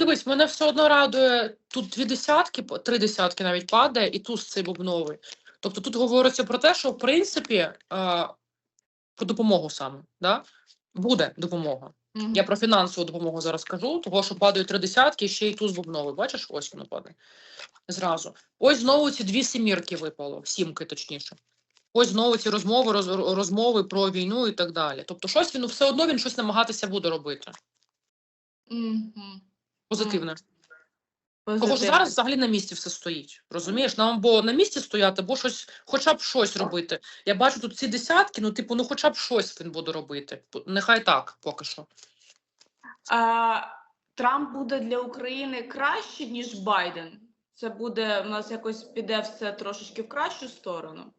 дивись, мене все одно радує тут дві десятки, три десятки навіть падає, і туз цей бубновий. Тобто тут говориться про те, що в принципі е, про допомогу саме. Да? Буде допомога. Мгм. Я про фінансову допомогу зараз кажу, того, що падають три десятки, ще й туз бубновий. Бачиш, ось воно падає. Зразу. Ось знову ці дві сімірки випало, сімки точніше. Ось знову ці розмови, роз, розмови про війну і так далі. Тобто, щось він все одно він щось намагатися буде робити. Мгм. Позитивне. Того ж зараз взагалі на місці все стоїть. Розумієш? Нам або на місці стояти, або щось, хоча б щось робити. Я бачу тут ці десятки, ну, типу, ну хоча б щось він буде робити. Нехай так, поки що. А, Трамп буде для України краще, ніж Байден. Це буде у нас якось піде все трошечки в кращу сторону.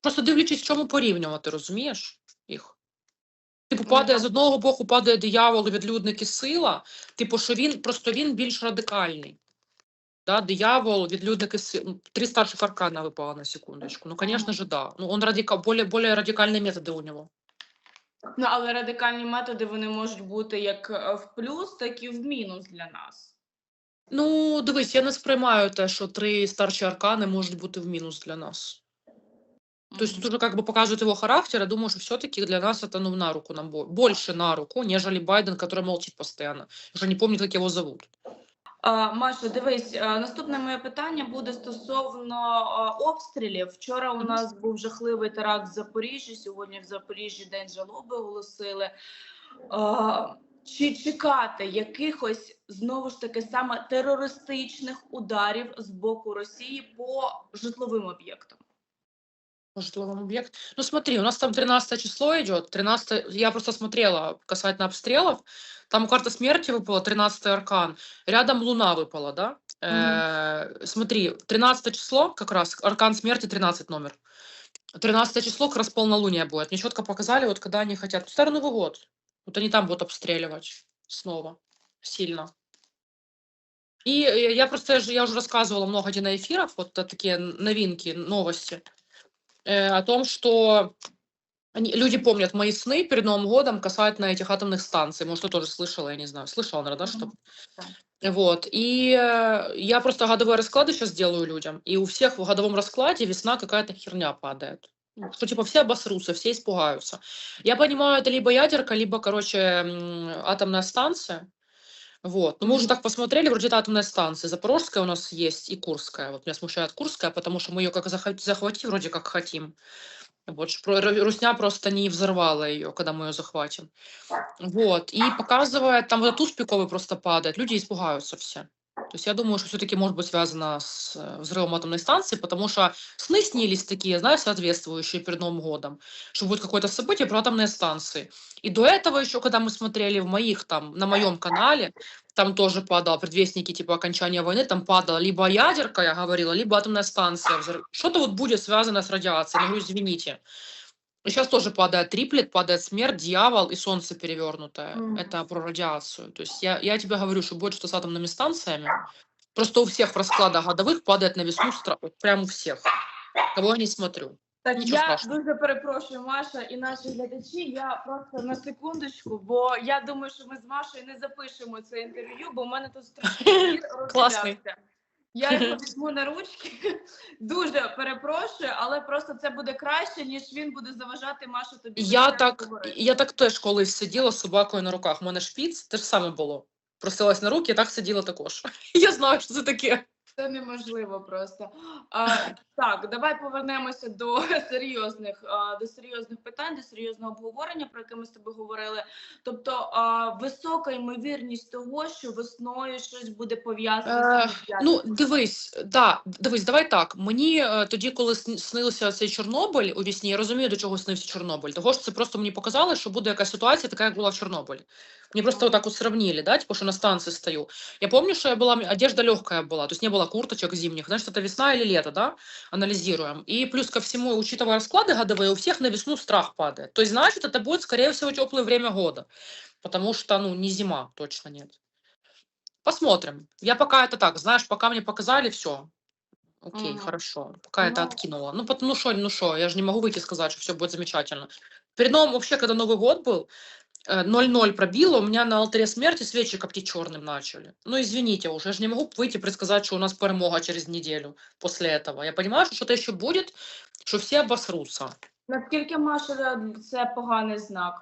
Просто дивлячись, чому порівнювати, розумієш їх? Типу, Ну, падає з одного боку, падає диявол, відлюдник і сила. Типу, що він просто він більш радикальний. Да, диявол, відлюдник і сила. Три старших аркана випало на секундочку. Ну, звісно же, да. Ну, он радика... более, более радикальні методи у нього. Ну, але радикальні методи вони можуть бути як е, в плюс, так і в мінус для нас. Ну, дивись, я не сприймаю те, що три старші аркани можуть бути в мінус для нас. То есть Мгм. тут уже как бы показывает его характер. Я думаю, что все-таки для нас это ну, на руку нам бо- больше на руку, нежели Байден, который молчит постоянно. Уже не помню, как его зовут. А, Маша, дивись, а, наступне моє питання буде стосовно а, обстрілів. Вчора у Мгм. нас був жахливий теракт в Запоріжжі. Сьогодні в Запоріжжі день жалоби оголосили. А, Чи чекати якихось знову ж таки саме терористичних ударів з боку Росії по житловим об'єктам? Может, ловом объект. Ну смотри, у нас там 13 число идет. 13, я просто смотрела касательно обстрелов. Там карта смерти выпала, 13 аркан. Рядом луна выпала, да? Э, смотри, 13 число как раз, аркан смерти 13 номер. 13 число как раз полнолуние будет. Мне четко показали, вот когда они хотят. Старый Новый год. Вот они там будут обстреливать снова сильно. И э, я просто, я же- я уже рассказывала много где на эфирах, вот э, такие новинки, новости, о том, что люди помнят мои сны перед Новым годом касательно этих атомных станций. Может, ты тоже слышала, я не знаю. Слышала, наверное, да, что? Мгм, да. Вот. И э, я просто годовые расклады сейчас делаю людям, и у всех в годовом раскладе весна какая-то херня падает. Что типа все обосрутся, все испугаются. Я понимаю, это либо ядерка, либо, короче, атомная станция. Вот. Но мы уже Мгм. так посмотрели, вроде это атомная станция. Запорожская у нас есть и Курская. Вот меня смущает Курская, потому что мы ее как захватить, захватить вроде как хотим. Вот, чтоб про- Ру- Русня просто не взорвала ее, когда мы ее захватим. Вот. И показывает, там вот туз пиковый просто падает, люди испугаются все. То есть я думаю, что все-таки может быть связано с э, взрывом атомной станции, потому что сны снились такие, знаешь, соответствующие перед Новым годом, что будет какое-то событие про атомные станции. И до этого еще, когда мы смотрели в моих там, на моем канале, там тоже падало предвестники типа окончания войны, там падала либо ядерка, я говорила, либо атомная станция. взрыв. Что-то вот будет связано с радиацией. Я говорю, извините. Сейчас тоже падает триплет, падает смерть, дьявол и солнце перевернутое. Мгм. Это про радиацию. То есть я, я тебе говорю, что будет что с атомными станциями. Просто у всех в раскладах годовых падает на весну стра- вот прям у всех. Кого я не смотрю. Так, Нічого я страшного. дуже перепрошую, Маша і наші глядачі. Я просто на секундочку, бо я думаю, що ми з Машою не запишемо це інтерв'ю, бо в мене тут страшний Класний. Я його візьму на ручки. Дуже перепрошую, але просто це буде краще, ніж він буде заважати Машу тобі. Я так, говорити. я так теж колись сиділа з собакою на руках. У мене шпіц, те ж саме було. Просилась на руки, я так сиділа також. Я знаю, що це таке. Це неможливо просто. А, так, давай повернемося до серйозних, до серйозних питань, до серйозного обговорення, про яке ми з тобою говорили. Тобто а, висока ймовірність того, що весною щось буде пов'язане Е, Ну, дивись, да, дивись, давай так. Мені е, тоді, коли сн- снився цей Чорнобиль у вісні, я розумію, до чого снився Чорнобиль. Того що це просто мені показали, що буде якась ситуація, така, як була в Чорнобилі. Мені просто отак от сравнили, да, типу, що на станції стою. Я помню, що я була, м- одежда легкая была, то есть не было курточек зимних. Значит, это весна или лето, да? Анализируем. И плюс ко всему, учитывая расклады годовые, у всех на весну страх падает. То есть, значит, это будет, скорее всего, теплое время года. Потому что, ну, не зима, точно нет. Посмотрим. Я пока это так, знаешь, пока мне показали все. Окей, Мгм. хорошо. Пока это Ну. откинула. Ну, потому что, ну что, я же не могу выйти и сказать, что все будет замечательно. Перед новым, вообще, когда Новый год был, э, 0-0 пробило, у меня на алтаре смерти свечи коптить черным начали. Ну, извините уже, я же не могу выйти предсказать, что у нас перемога через неделю после этого. Я понимаю, что что-то еще будет, что все обосрутся. Наскільки Маша це поганий знак?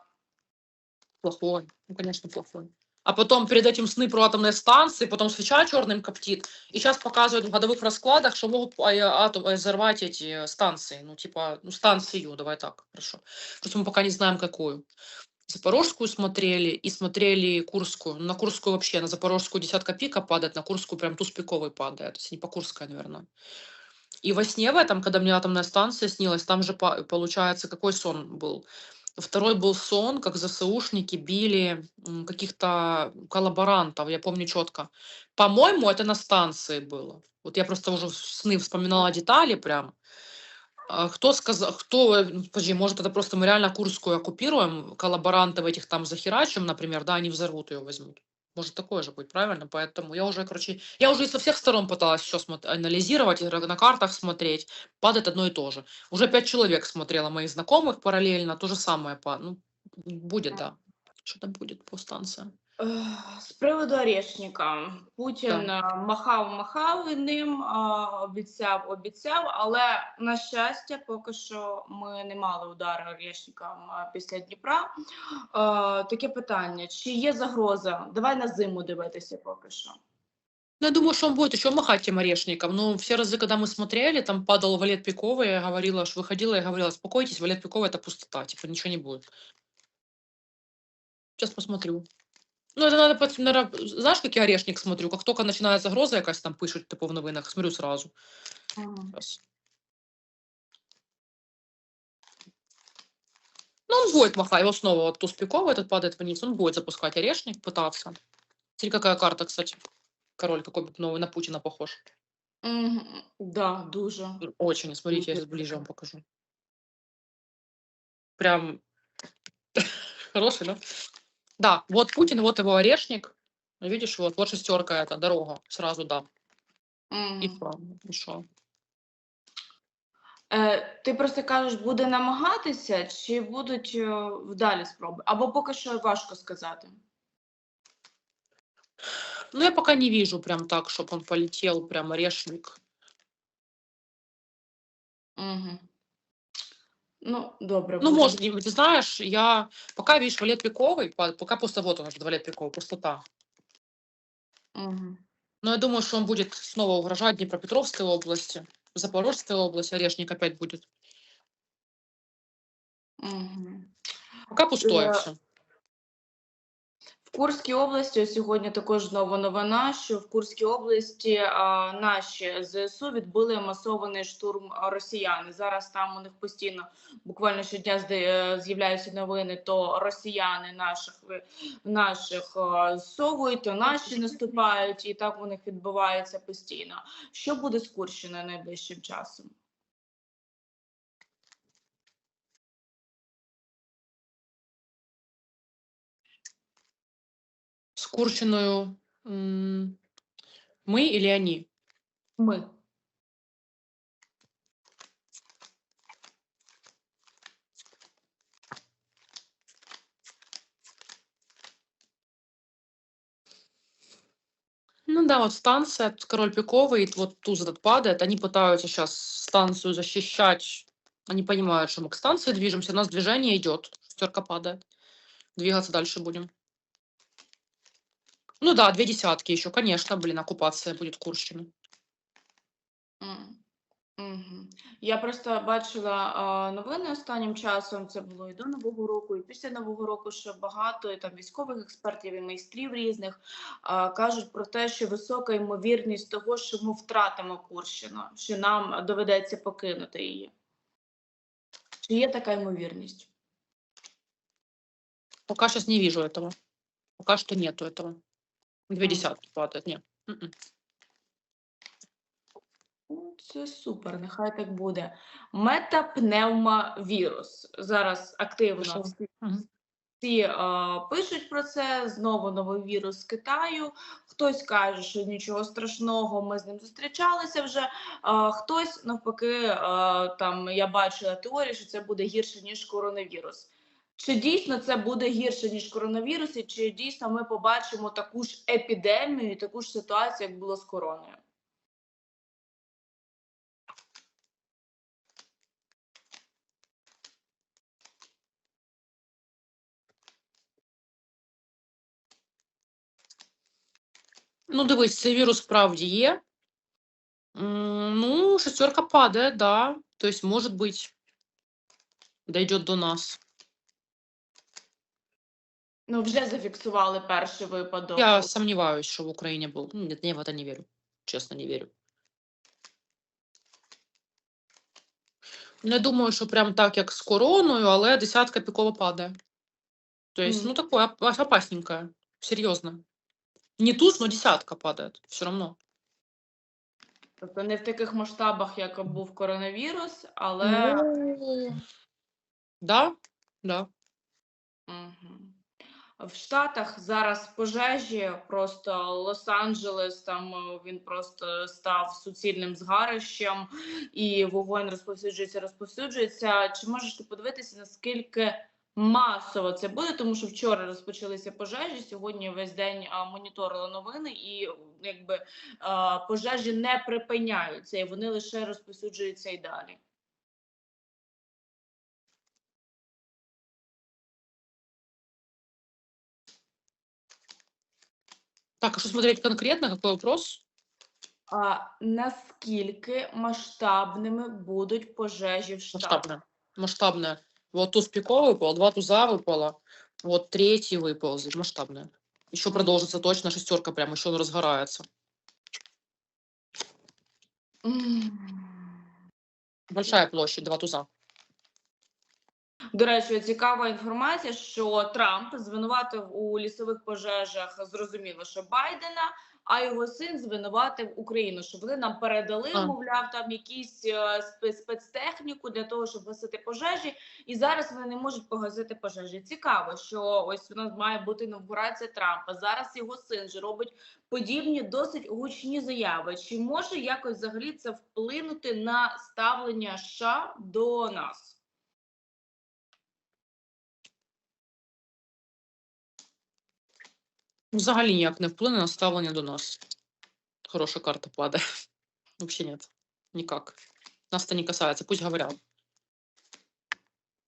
Плохой, ну, конечно, плохой. А потом перед этим сны про атомные станции, потом свеча черным коптит. И сейчас показывают в годовых раскладах, что могут а, э, э, взорвать эти станции. Ну, типа, ну, станцию, давай так, хорошо. Просто мы пока не знаем, какую. Запорожскую смотрели и смотрели Курскую. На Курскую вообще, на Запорожскую десятка пика падает, на Курскую прям туз пиковый падает. То есть не по Курская, наверное. И во сне в этом, когда мне атомная станция снилась, там же по- получается, какой сон был? Второй был сон, как ЗСУшники били каких-то коллаборантов, я помню четко. По-моему, это на станции было. Вот я просто уже сны вспоминала детали прям. А Кто сказал, кто, э, ну, подожди, может, это просто мы реально Курскую оккупируем, коллаборантов этих там захерачим, например, да, они взорвут ее, возьмут. Может, такое же будет, правильно? Поэтому я уже, короче, я уже со всех сторон пыталась все анализировать, на картах смотреть. Падает одно и то же. Уже пять человек смотрела моих знакомых параллельно, то же самое. па- Ну, будет, да. Что-то будет по станциям. Ех, З приводу Орешника. Путін е, махав, махав ним, а, обіцяв, обіцяв, але на щастя, поки що ми не мали удару Орешника а, після Дніпра. Е, Таке питання: чи є загроза? Давай на зиму дивитися поки що. Ну, я думаю, что он будет еще махать тем орешником. Но все разы, когда мы смотрели, там падал Валет Пиковый, я говорила, что выходила и говорила, успокойтесь, Валет Пиковый это пустота, типа ничего не будет. Сейчас посмотрю. Ну, это надо, пот- наверно, знаешь, как я орешник смотрю, как только начинает загроза якась там пишуть, типу в новинах, смотрю сразу. Сейчас. Ну, он будет махать, его снова вот туз пиковый этот падает вниз, он будет запускать орешник, пытаться. Смотри, какая карта, кстати. Король какой бы новый на Путина похож. Мгм. Да, дуже. Очень, смотрите, я сейчас ближе вам покажу. Прям хороший, да? Да, вот Путин, вот его орешник. Видишь, вот, вот шестерка это, дорога, сразу да. Что? И шо? Е, ти просто кажеш, буде намагатися, чи будуть е, вдалі спроби? Або поки що важко сказати. Ну, я пока не вижу прям так, чтобы он полетел, прям орешник. Угу. Ну, добре. Ну, может, не- ты знаешь, я пока, видишь, Валет Пиковый, пока просто вот он, Валет Пиковый, пустота. Мгм. Но я думаю, что он будет снова угрожать Днепропетровской области, Запорожской области, орешник опять будет. Мгм. Пока пустое Э, все. Курській області сьогодні також знову новина, що в Курській області а, наші ЗСУ відбили масований штурм росіян. Зараз там у них постійно, буквально щодня е, з'являються новини, то росіяни наших ви- наших а, зсовують, то наші наступають, і так у них відбувається постійно. Що буде з Курщиною найближчим часом? С Курщиною м, мы или они? Ми. Ну да, вот станция, король пиковый, вот туз этот падает, они пытаются сейчас станцию защищать. Они понимают, что мы к станции движемся, у нас движение идет, шестерка падает. Двигаться дальше будем. Ну да, две десятки еще, конечно, блин, оккупация будет Курщины. М, мгм. Я просто бачила а, новини останнім часом. Це було і до Нового року, і після Нового року, що багато і там військових експертів і майстрів різних а, кажуть про те, що висока ймовірність того, що ми втратимо Курщину, що нам доведеться покинути її. Чи є така ймовірність? Пока сейчас не вижу этого. Пока что нету этого. Две Мгм. десятки падает, нет. М-м. Це супер, нехай так буде. Метапневмовірус. Зараз активно Пішов. всі Мгм. Всі е, пишуть про це. Знову новий вірус з Китаю. Хтось каже, що нічого страшного, ми з ним зустрічалися вже. Е, хтось навпаки, е, там я бачила теорію, що це буде гірше ніж коронавірус. Чи дійсно це буде гірше ніж коронавірус, і чи дійсно ми побачимо таку ж епідемію, таку ж ситуацію, як було з короною? Ну, дивись, цей вірус справді є. Ну, шестерка падає, да. То есть, может быть, дойдет до нас. Ну, вже зафіксували перший випадок. Я сомневаюсь, что в Украине был. Ну, Нет, я в это не верю. Честно, не верю. Не думаю, що прям так, як з короною, але десятка пікова падає. Тобто, Мгм. ну, такое оп- опасненькое. Серйозно. Не туз, но десятка падає. Все равно. Тобто не в таких масштабах, як був коронавірус, але Ну, да, да. Мгм. В Штатах зараз пожежі, просто Лос-Анджелес, там е, він просто став суцільним згарищем, і вогонь розповсюджується, розповсюджується. Чи можеш ти подивитися, наскільки масово це буде? Тому що вчора розпочалися пожежі. Сьогодні весь день а, моніторила новини, і якби а, пожежі не припиняються, і вони лише розповсюджуються і далі. Так, а что смотреть конкретно? Какой вопрос? А наскільки масштабними будуть пожежі в Штатах? Масштабная. Масштабная. Вот туз пиковый выпал, два туза выпало, вот третий выпал, масштабная. Еще продолжится точно шестерка, прям еще он разгорается. М. Большая площадь, два туза. До речі, цікава інформація, що Трамп звинуватив у лісових пожежах, зрозуміло, що Байдена, а його син звинуватив Україну, що вони нам передали, А. мовляв, там якісь е, спецтехніку для того, щоб гасити пожежі, і зараз вони не можуть погасити пожежі. Цікаво, що ось у нас має бути інавгурація Трампа. Зараз його син же робить подібні досить гучні заяви. Чи може якось взагалі це вплинути на ставлення США до нас? Взагалі ніяк не вплине на ставлення до нас. Хороша карта падає. Вообще нет. Никак. Нас это не касается. Пусть говорят.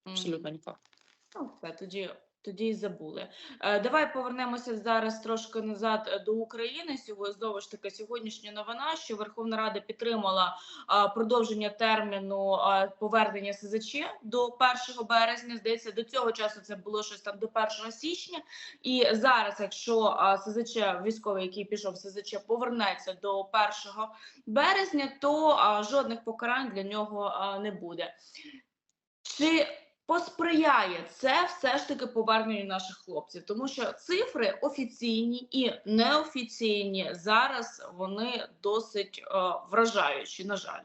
Абсолютно никак. Ну, все, тоді, тоді і забули. Е, давай повернемося зараз трошки назад е, до України. Сьогодні знову ж таки сьогоднішня новина, що Верховна Рада підтримала продовження терміну повернення СЗЧ до 1 березня. Здається, до цього часу це було щось там до 1 січня. І зараз, якщо СЗЧ військовий, який пішов в СЗЧ, повернеться до 1 березня, то жодних покарань для нього не буде. Чи посприяє це все ж таки поверненню наших хлопців, тому що цифри офіційні і неофіційні зараз вони досить е, вражаючі. На жаль,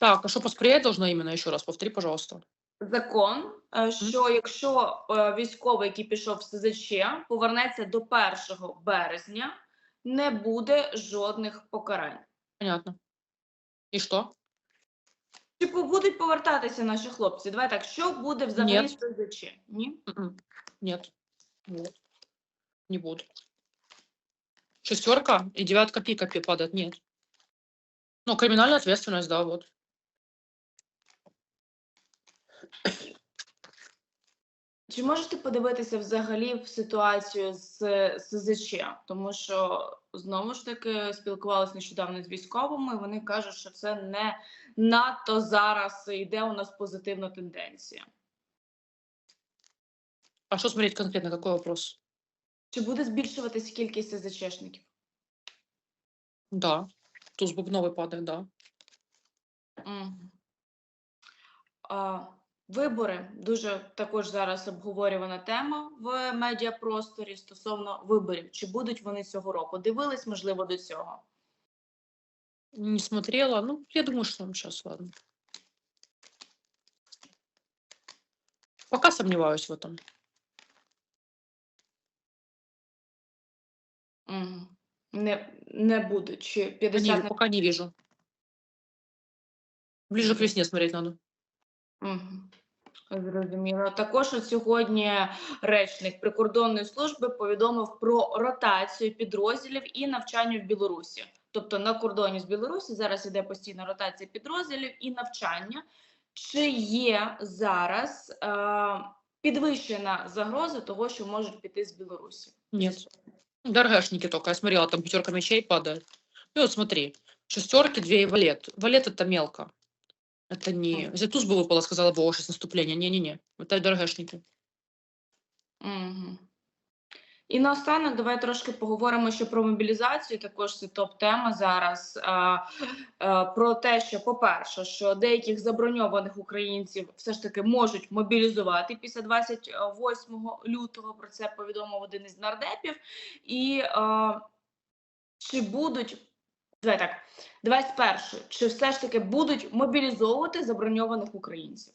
Так, а что посприять должно именно? Еще раз повтори, пожалуйста. закон, е, що якщо е, військовий, який пішов в СЗЧ, повернеться до 1 березня, не буде жодних покарань. Понятно. И что? Чи по- будуть повертатися наші хлопці? Давай так, що буде взагалі Ні. з СЗЧ? Ні? М-м. Нет. Вот. Не буду. Шестерка и девятка пика пи- падает. Нет. Ну, криминальная ответственность, да, вот. Чи можете подивитися взагалі в ситуацію з СЗЧ? Тому що знову ж таки спілкувалися нещодавно з військовими. і Вони кажуть, що це не надто зараз йде у нас позитивна тенденція. А что смотреть конкретно? Какой вопрос? Чи буде збільшуватися кількість СЗЧшників? Да. Туз бубновый падает, да. Мгм. А, вибори дуже також зараз обговорювана тема в медіапросторі стосовно виборів. Чи будуть вони цього року? Дивились, можливо, до цього. Не смотрела. Ну, я думаю, что сейчас, ладно. Пока сомневаюсь в этом. Мгм. Не, не будуть. Чи Не, 50 на пока не вижу. Ближе к весне смотреть надо. Мгм. Зрозуміло. Також от сьогодні речник прикордонної служби повідомив про ротацію підрозділів і навчання в Білорусі. Тобто на кордоні з Білорусі зараз іде постійна ротація підрозділів і навчання. Чи є зараз е, підвищена загроза того, що можуть піти з Білорусі? Нет. Дорогашники только. Я смотрела, там пятерка мечей падает. И вот смотри, шестерки, две и валет. Валет это мелко. Это не... Мгм. Если туз бы выпало, сказала бы, о, сейчас наступление. Не-не-не. Это дорогашники. Угу. І наостанок давай трошки поговоримо ще про мобілізацію. Також це топ-тема зараз. А, а, про те, що, по-перше, що деяких заброньованих українців все ж таки можуть мобілізувати після 28 лютого. Про це повідомив один із нардепів. І а, чи будуть. Давай так, давай спершу, чи все ж таки будуть мобілізовувати заброньованих українців?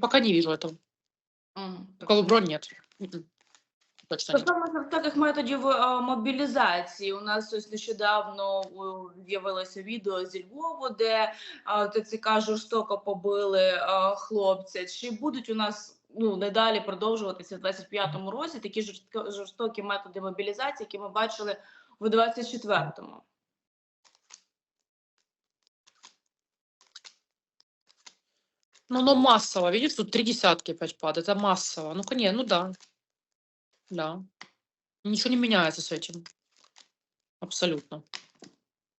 Пока не вижу этого. Мгм. Такого бронь нет. Мгм. Точно нет. Стосовно жорстоких методів е, мобілізації, у нас ось нещодавно з'явилося відео зі Львову, де е, ТЦК жорстоко побили е, хлопця. Чи будуть у нас ну надалі продовжуватися в 25-му році такі жорстокі методи мобілізації, які ми бачили в 24-му? Ну, но массово, видишь, тут три десятки опять падает, это массово. Ну, конечно, ну да. Да. Ничего не меняется с этим. Абсолютно.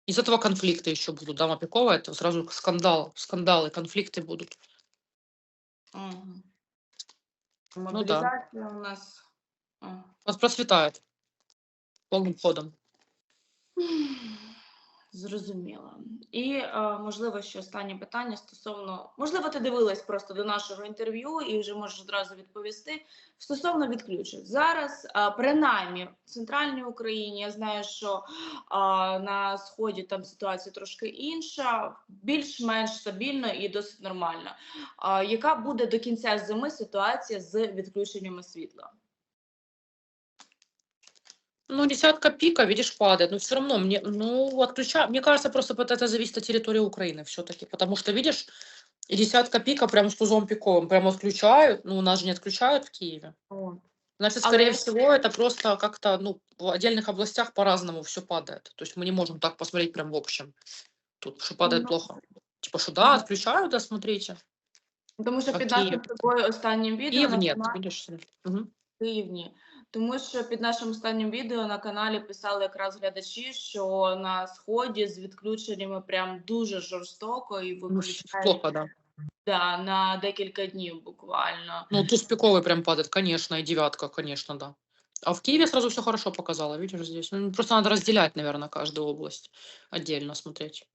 Из этого конфликты еще будут. Да, Мапикова, это сразу скандал, скандалы, конфликты будут. Мгм. да. Мобілізація у нас. а. У нас процветает полным ходом. Зрозуміло. І е, можливо, ще останнє питання стосовно можливо, ти дивилась просто до нашого інтерв'ю і вже можеш одразу відповісти. Стосовно відключень зараз, е, принаймні в центральній Україні, я знаю, що е, на сході там ситуація трошки інша, більш-менш стабільно і досить нормально. Яка буде до кінця зими ситуація з відключеннями світла? Ну, десятка пика, видишь, падает. Но все равно мне, ну, отключа... Мне кажется, просто вот это зависит от территории Украины все-таки. Потому что, видишь, и десятка пика прям с тузом пиковым прям отключают. Ну, у нас же не отключают в Киеве. Значит, А скорее вы- всего, это просто как-то, ну, в отдельных областях по-разному все падает. То есть мы не можем так посмотреть прям в общем. Тут, что падает Ну, плохо. Типа, что да, ну. отключают, да, смотрите. Тому що А під Київ? нашим з тобою останнім відео Киев на нет, каналі- видишь. Тому що під нашим останнім відео на каналі писали якраз глядачі, що на сході з відключеннями прям дуже жорстоко і Ну, виключають плохо, да. да, на декілька днів буквально. Ну, туз пиковый прям падает, конечно, и девятка, конечно, да. А в Киеве сразу все хорошо показала, видишь, здесь. Ну, просто надо разделять, наверное, каждую область отдельно смотреть.